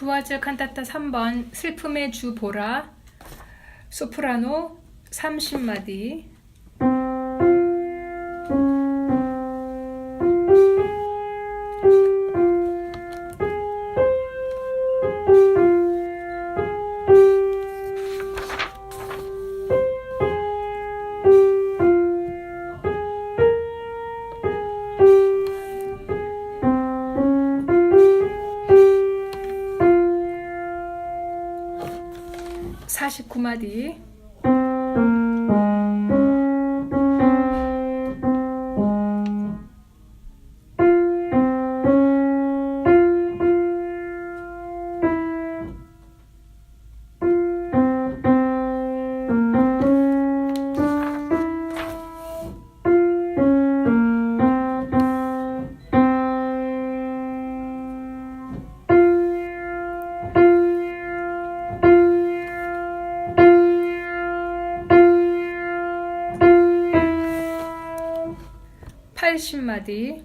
두화즈 칸타타 3번 슬픔의 주 보라 소프라노 30마디 사십구 마디 팔십 마디